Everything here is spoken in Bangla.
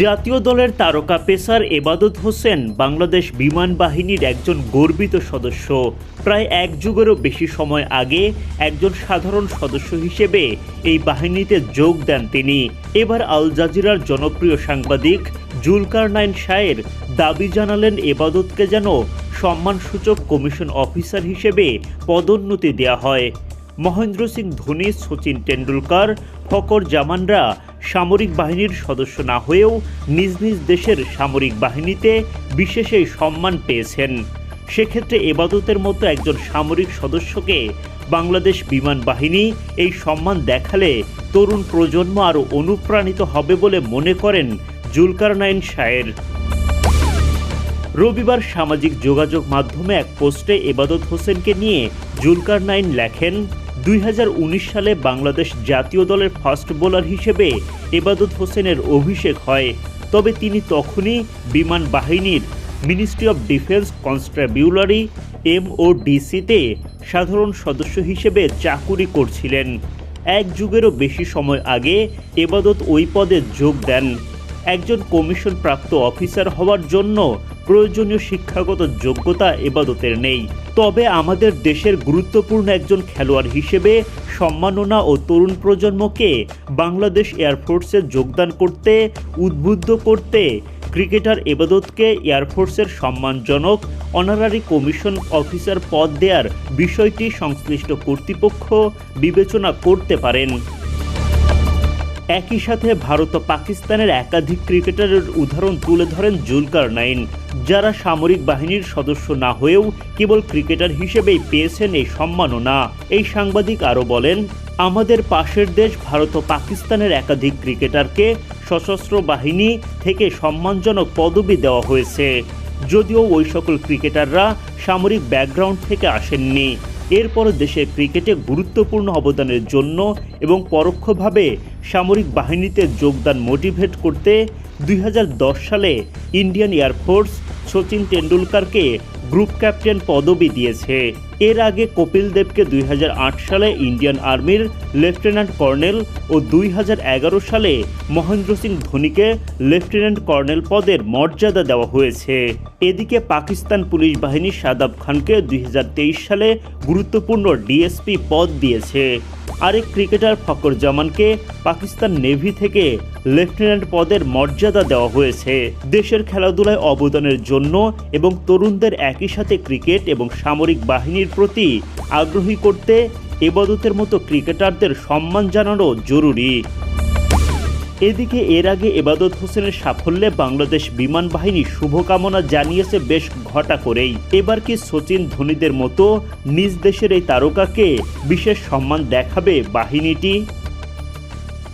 জাতীয় দলের তারকা পেসার এবাদত হোসেন বাংলাদেশ বিমান বাহিনীর একজন গর্বিত সদস্য। প্রায় এক যুগেরও বেশি সময় আগে একজন সাধারণ সদস্য হিসেবে এই বাহিনীতে যোগ দেন তিনি। এবার আল জাজিরার জনপ্রিয় সাংবাদিক জুলকার নাইন শায়ের দাবি জানালেন এবাদতকে যেন সম্মানসূচক কমিশন অফিসার হিসেবে পদোন্নতি দেওয়া হয়। মহেন্দ্র সিং ধোনি, সচিন টেন্ডুলকার ফকর জামানরা সামরিক বাহিনীর সদস্য না হয়েও নিজ নিজ দেশের সামরিক বাহিনীতে বিশেষ এই সম্মান পেয়েছেন। সেক্ষেত্রে এবাদতের মতো একজন সামরিক সদস্যকে বাংলাদেশ বিমান বাহিনী এই সম্মান দেখালে তরুণ প্রজন্ম আরও অনুপ্রাণিত হবে বলে মনে করেন জুলকার নাইন শায়ের। রবিবার সামাজিক যোগাযোগ মাধ্যমে এক পোস্টে এবাদত হোসেনকে নিয়ে জুলকার নাইন লেখেন দুই হাজার উনিশ সালে বাংলাদেশ জাতীয় দলের ফাস্ট বোলার হিসেবে এবাদত হোসেনের অভিষেক হয়। তবে তিনি তখনই বিমান বাহিনীর মিনিস্ট্রি অফ ডিফেন্স কনস্ট্রাবিউলারি এমওডিসিতে সাধারণ সদস্য হিসেবে চাকুরি করছিলেন। এক যুগেরও বেশি সময় আগে এবাদত ওই পদে যোগ দেন। একজন কমিশন প্রাপ্ত অফিসার হওয়ার জন্য প্রয়োজনীয় শিক্ষাগত যোগ্যতা এবাদতের নেই। তবে আমাদের দেশের গুরুত্বপূর্ণ একজন খেলোয়াড় হিসেবে সম্মাননা ও তরুণ প্রজন্মকে বাংলাদেশ এয়ারফোর্সে যোগদান করতে, উদ্বুদ্ধ করতে, ক্রিকেটার এবাদতকে এয়ারফোর্সের সম্মানজনক অনারারি কমিশন অফিসার পদ দেওয়ার বিষয়টি সংশ্লিষ্ট কর্তৃপক্ষ বিবেচনা করতে পারেন। একই সাথে ভারত ও পাকিস্তানের একাধিক ক্রিকেটারের উদাহরণ তুলে ধরেন জুলকার নাইন যারা সামরিক বাহিনীর সদস্য না হয়েও কেবল ক্রিকেটার হিসেবেই পেয়েছেন এই সম্মাননা। এই সাংবাদিক আরও বলেন, আমাদের পাশের দেশ ভারত ও পাকিস্তানের একাধিক ক্রিকেটারকে সশস্ত্র বাহিনী থেকে সম্মানজনক পদবি দেওয়া হয়েছে। যদিও ওই সকল ক্রিকেটাররা সামরিক ব্যাকগ্রাউন্ড থেকে আসেননি। এরপর দেশের ক্রিকেটে গুরুত্বপূর্ণ অবদানের জন্য এবং পরোক্ষভাবে সামরিক বাহিনীতে যোগদান মোটিভেট করতে দুই হাজার দশ সালে ইন্ডিয়ান এয়ারফোর্স সচিন তেন্ডুলকারকে গ্রুপ ক্যাপ্টেন পদবি দিয়েছে। এর আগে কপিল দেবকে দুই হাজার আট সালে ইন্ডিয়ান আর্মির লেফটেন্যান্ট কর্নেল ও দুই হাজার এগারো সালে মহেন্দ্র সিং ধোনিকে লেফটেন্যান্ট কর্নেল পদের মর্যাদা দেওয়া হয়েছে। এদিকে পাকিস্তান পুলিশ বাহিনী সাদাব খানকে দুই হাজার তেইশ সালে গুরুত্বপূর্ণ ডিএসপি পদ দিয়েছে। আরেক ক্রিকেটার ফকর জামানকে পাকিস্তান নেভি থেকে লেফটেন্যান্ট পদের মর্যাদা দেওয়া হয়েছে। দেশের খেলাধুলায় অবদানের জন্য এবং তরুণদের একই সাথে ক্রিকেট এবং সামরিক বাহিনীর প্রতি আগ্রহী করতে এবাদতের মতো ক্রিকেটারদের সম্মান জানানো জরুরি। এদিকে এর আগে এবাদত হোসেনের সাফল্যে বাংলাদেশ বিমান বাহিনী শুভকামনা জানিয়েছে বেশ ঘটা করেই। এবার কি সচিন ধোনিদের মতো নিজ দেশের এই তারকাকে বিশেষ সম্মান দেখাবে বাহিনীটি?